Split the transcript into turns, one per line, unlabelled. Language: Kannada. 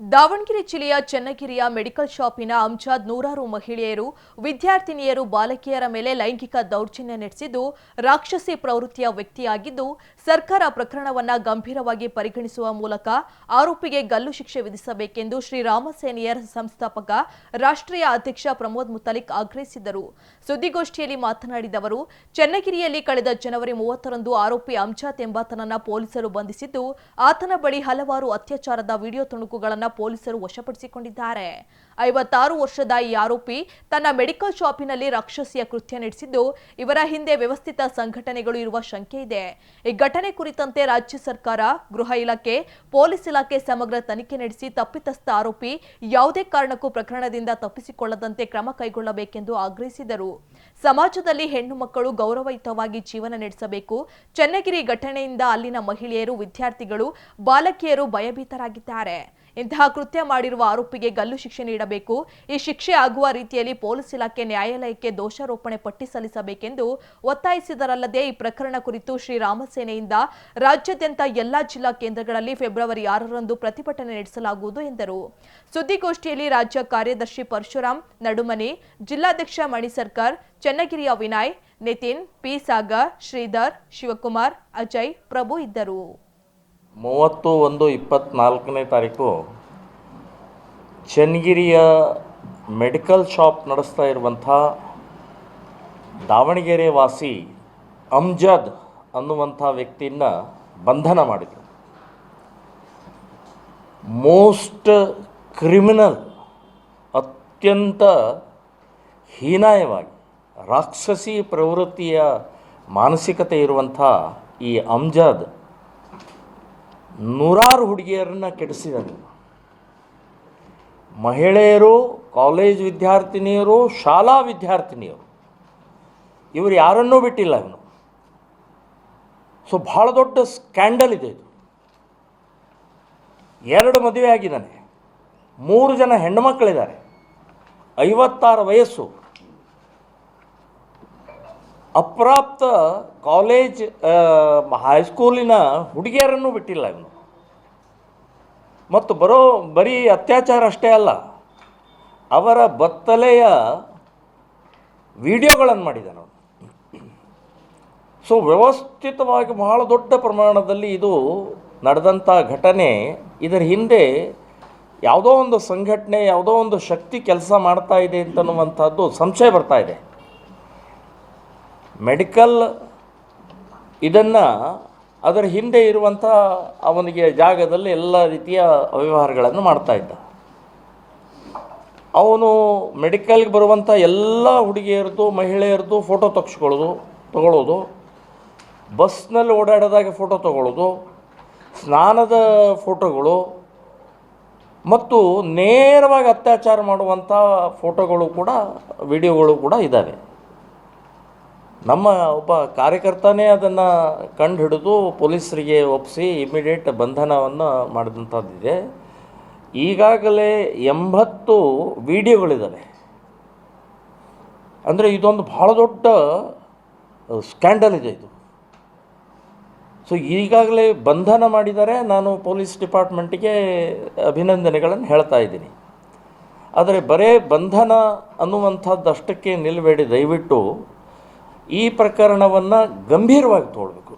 ದಾವಣಗೆರೆ ಜಿಲ್ಲೆಯ ಚನ್ನಗಿರಿಯ ಮೆಡಿಕಲ್ ಶಾಪಿನ ಅಂಜಾದ್ ನೂರಾರು ಮಹಿಳೆಯರು, ವಿದ್ಯಾರ್ಥಿನಿಯರು, ಬಾಲಕಿಯರ ಮೇಲೆ ಲೈಂಗಿಕ ದೌರ್ಜನ್ಯ ನಡೆಸಿದ್ದು, ರಾಕ್ಷಸಿ ಪ್ರವೃತ್ತಿಯ ವ್ಯಕ್ತಿಯಾಗಿದ್ದು, ಸರ್ಕಾರ ಪ್ರಕರಣವನ್ನು ಗಂಭೀರವಾಗಿ ಪರಿಗಣಿಸುವ ಮೂಲಕ ಆರೋಪಿಗೆ ಗಲ್ಲು ಶಿಕ್ಷೆ ವಿಧಿಸಬೇಕೆಂದು ಶ್ರೀರಾಮ ಸೇನೆಯರ್ ಸಂಸ್ಥಾಪಕ ರಾಷ್ಟ್ರೀಯ ಅಧ್ಯಕ್ಷ ಪ್ರಮೋದ್ ಮುತಾಲಿಕ್ ಆಗ್ರಹಿಸಿದರು ಸುದ್ದಿಗೋಷ್ಠಿಯಲ್ಲಿ ಮಾತನಾಡಿದ ಅವರು, ಚನ್ನಗಿರಿಯಲ್ಲಿ ಕಳೆದ ಜನವರಿ ಮೂವತ್ತರಂದು ಆರೋಪಿ ಅಂಜಾದ್ ಎಂಬಾತನನ್ನ ಪೊಲೀಸರು ಬಂಧಿಸಿದ್ದು, ಆತನ ಬಳಿ ಹಲವಾರು ಅತ್ಯಾಚಾರದ ವಿಡಿಯೋ ತುಣುಕುಗಳನ್ನು ಪೊಲೀಸರು ವಶಪಡಿಸಿಕೊಂಡಿದ್ದಾರೆ. ಐವತ್ತಾರು ವರ್ಷದ ಈ ಆರೋಪಿ ತನ್ನ ಮೆಡಿಕಲ್ ಶಾಪಿನಲ್ಲಿ ರಾಕ್ಷಸಿಯ ಕೃತ್ಯ ನಡೆಸಿದ್ದು, ಇವರ ಹಿಂದೆ ವ್ಯವಸ್ಥಿತ ಸಂಘಟನೆಗಳು ಇರುವ ಶಂಕೆ ಇದೆ. ಈ ಘಟನೆ ಕುರಿತಂತೆ ರಾಜ್ಯ ಸರ್ಕಾರ, ಗೃಹ ಇಲಾಖೆ, ಪೊಲೀಸ್ ಇಲಾಖೆ ಸಮಗ್ರ ತನಿಖೆ ನಡೆಸಿ ತಪ್ಪಿತಸ್ಥ ಆರೋಪಿ ಯಾವುದೇ ಕಾರಣಕ್ಕೂ ಪ್ರಕರಣದಿಂದ ತಪ್ಪಿಸಿಕೊಳ್ಳದಂತೆ ಕ್ರಮ ಕೈಗೊಳ್ಳಬೇಕೆಂದು ಆಗ್ರಹಿಸಿದರು. ಸಮಾಜದಲ್ಲಿ ಹೆಣ್ಣು ಮಕ್ಕಳು ಗೌರವಯುತವಾಗಿ ಜೀವನ ನಡೆಸಬೇಕು. ಚನ್ನಗಿರಿ ಘಟನೆಯಿಂದ ಅಲ್ಲಿನ ಮಹಿಳೆಯರು, ವಿದ್ಯಾರ್ಥಿಗಳು, ಬಾಲಕಿಯರು ಭಯಭೀತರಾಗಿದ್ದಾರೆ. ಇಂತಹ ಕೃತ್ಯ ಮಾಡಿರುವ ಆರೋಪಿಗೆ ಗಲ್ಲು ಶಿಕ್ಷೆ ನೀಡಬೇಕು. ಈ ಶಿಕ್ಷೆ ಆಗುವ ರೀತಿಯಲ್ಲಿ ಪೊಲೀಸ್ ಇಲಾಖೆ ನ್ಯಾಯಾಲಯಕ್ಕೆ ದೋಷಾರೋಪಣೆ ಪಟ್ಟಿ ಸಲ್ಲಿಸಬೇಕೆಂದು ಒತ್ತಾಯಿಸಿದರಲ್ಲದೆ ಈ ಪ್ರಕರಣ ಕುರಿತು ಶ್ರೀರಾಮಸೇನೆಯಿಂದ ರಾಜ್ಯಾದ್ಯಂತ ಎಲ್ಲಾ ಜಿಲ್ಲಾ ಕೇಂದ್ರಗಳಲ್ಲಿ ಫೆಬ್ರವರಿ ಆರರಂದು ಪ್ರತಿಭಟನೆ ನಡೆಸಲಾಗುವುದು ಎಂದರು. ಸುದ್ದಿಗೋಷ್ಠಿಯಲ್ಲಿ ರಾಜ್ಯ ಕಾರ್ಯದರ್ಶಿ ಪರಶುರಾಮ್, ನಡುಮನಿ, ಜಿಲ್ಲಾಧ್ಯಕ್ಷ ಮಣಿ ಸರ್ಕಾರ್ ಚನ್ನಗಿರಿಯ ವಿನಯ್ ನಿತಿನ್, ಪಿ ಸಾಗರ್, ಶ್ರೀಧರ್, ಶಿವಕುಮಾರ್, ಅಜಯ್, ಪ್ರಭು ಇದ್ದರು.
ಮೂವತ್ತು ಒಂದು ಇಪ್ಪತ್ತ್ನಾಲ್ಕನೇ ತಾರೀಕು ಚನ್ನಗಿರಿಯ ಮೆಡಿಕಲ್ ಶಾಪ್ ನಡೆಸ್ತಾ ಇರುವಂಥ ದಾವಣಗೆರೆ ವಾಸಿ ಅಮ್ಜದ್ ಅನ್ನುವಂಥ ವ್ಯಕ್ತಿಯನ್ನು ಬಂಧನ ಮಾಡಿದರು. ಮೋಸ್ಟ್ ಕ್ರಿಮಿನಲ್, ಅತ್ಯಂತ ಹೀನಾಯವಾಗಿ ರಾಕ್ಷಸಿ ಪ್ರವೃತ್ತಿಯ ಮಾನಸಿಕತೆ ಇರುವಂಥ ಈ ಅಮ್ಜಾದ್ ನೂರಾರು ಹುಡುಗಿಯರನ್ನು ಕೆಡಿಸಿದನು. ಮಹಿಳೆಯರು, ಕಾಲೇಜ್ ವಿದ್ಯಾರ್ಥಿನಿಯರು, ಶಾಲಾ ವಿದ್ಯಾರ್ಥಿನಿಯರು, ಇವರು ಯಾರನ್ನೂ ಬಿಟ್ಟಿಲ್ಲ ಇವನು. ಸೊ, ಭಾಳ ದೊಡ್ಡ ಸ್ಕ್ಯಾಂಡಲ್ ಇದೆ ಇದು. ಎರಡು ಮದುವೆ ಆಗಿದ್ದಾನೆ. ಮೂರು ಜನ ಹೆಣ್ಣುಮಕ್ಕಳಿದ್ದಾರೆ ಐವತ್ತಾರು ವಯಸ್ಸು. ಅಪ್ರಾಪ್ತ ಕಾಲೇಜ್ ಹೈಸ್ಕೂಲಿನ ಹುಡುಗಿಯರನ್ನು ಬಿಟ್ಟಿಲ್ಲ ಇವನು. ಮತ್ತು ಬರೋ, ಬರೀ ಅತ್ಯಾಚಾರ ಅಷ್ಟೇ ಅಲ್ಲ, ಅವರ ಬತ್ತಲೆಯ ವಿಡಿಯೋಗಳನ್ನು ಮಾಡಿದ್ದಾನೆ ಅವನು. ಸೊ, ವ್ಯವಸ್ಥಿತವಾಗಿ ಬಹಳ ದೊಡ್ಡ ಪ್ರಮಾಣದಲ್ಲಿ ಇದು ನಡೆದಂಥ ಘಟನೆ. ಇದರ ಹಿಂದೆ ಯಾವುದೋ ಒಂದು ಸಂಘಟನೆ, ಯಾವುದೋ ಒಂದು ಶಕ್ತಿ ಕೆಲಸ ಮಾಡ್ತಾ ಇದೆ ಅಂತನ್ನುವಂಥದ್ದು ಸಂಶಯ ಬರ್ತಾ ಇದೆ. ಮೆಡಿಕಲ್ ಇದನ್ನು ಅದರ ಹಿಂದೆ ಇರುವಂಥ ಅವನಿಗೆ ಜಾಗದಲ್ಲಿ ಎಲ್ಲ ರೀತಿಯ ಅವ್ಯವಹಾರಗಳನ್ನು ಮಾಡ್ತಾ ಇದ್ದ. ಅವನು ಮೆಡಿಕಲ್ಗೆ ಬರುವಂಥ ಎಲ್ಲ ಹುಡುಗಿಯರದ್ದು, ಮಹಿಳೆಯರದ್ದು ಫೋಟೋ ತಗ್ಸ್ಕೊಳ್ಳೋದು ತಗೊಳ್ಳೋದು ಬಸ್ನಲ್ಲಿ ಓಡಾಡಿದಾಗ ಫೋಟೋ ತಗೊಳ್ಳೋದು ಸ್ನಾನದ ಫೋಟೋಗಳು ಮತ್ತು ನೇರವಾಗಿ ಅತ್ಯಾಚಾರ ಮಾಡುವಂಥ ಫೋಟೋಗಳು ಕೂಡ, ವಿಡಿಯೋಗಳು ಕೂಡ ಇದ್ದಾವೆ. ನಮ್ಮ ಒಬ್ಬ ಕಾರ್ಯಕರ್ತನೇ ಅದನ್ನು ಕಂಡು ಹಿಡಿದು ಪೊಲೀಸರಿಗೆ ಒಪ್ಪಿಸಿ ಇಮಿಡಿಯೇಟ್ ಬಂಧನವನ್ನು ಮಾಡಿದಂಥದ್ದಿದೆ. ಈಗಾಗಲೇ ಎಂಬತ್ತು ವಿಡಿಯೋಗಳಿದ್ದಾವೆ. ಅಂದರೆ ಇದೊಂದು ಭಾಳ ದೊಡ್ಡ ಸ್ಕ್ಯಾಂಡಲ್ ಇದೆ ಇದು. ಸೊ, ಈಗಾಗಲೇ ಬಂಧನ ಮಾಡಿದರೆ ನಾನು ಪೊಲೀಸ್ ಡಿಪಾರ್ಟ್ಮೆಂಟಿಗೆ ಅಭಿನಂದನೆಗಳನ್ನು ಹೇಳ್ತಾ ಇದ್ದೀನಿ. ಆದರೆ ಬರೇ ಬಂಧನ ಅನ್ನುವಂಥದ್ದಷ್ಟಕ್ಕೆ ನಿಲ್ಲಬೇಡಿ ದಯವಿಟ್ಟು ಈ ಪ್ರಕರಣವನ್ನು ಗಂಭೀರವಾಗಿ ತೊಗೊಳ್ಬೇಕು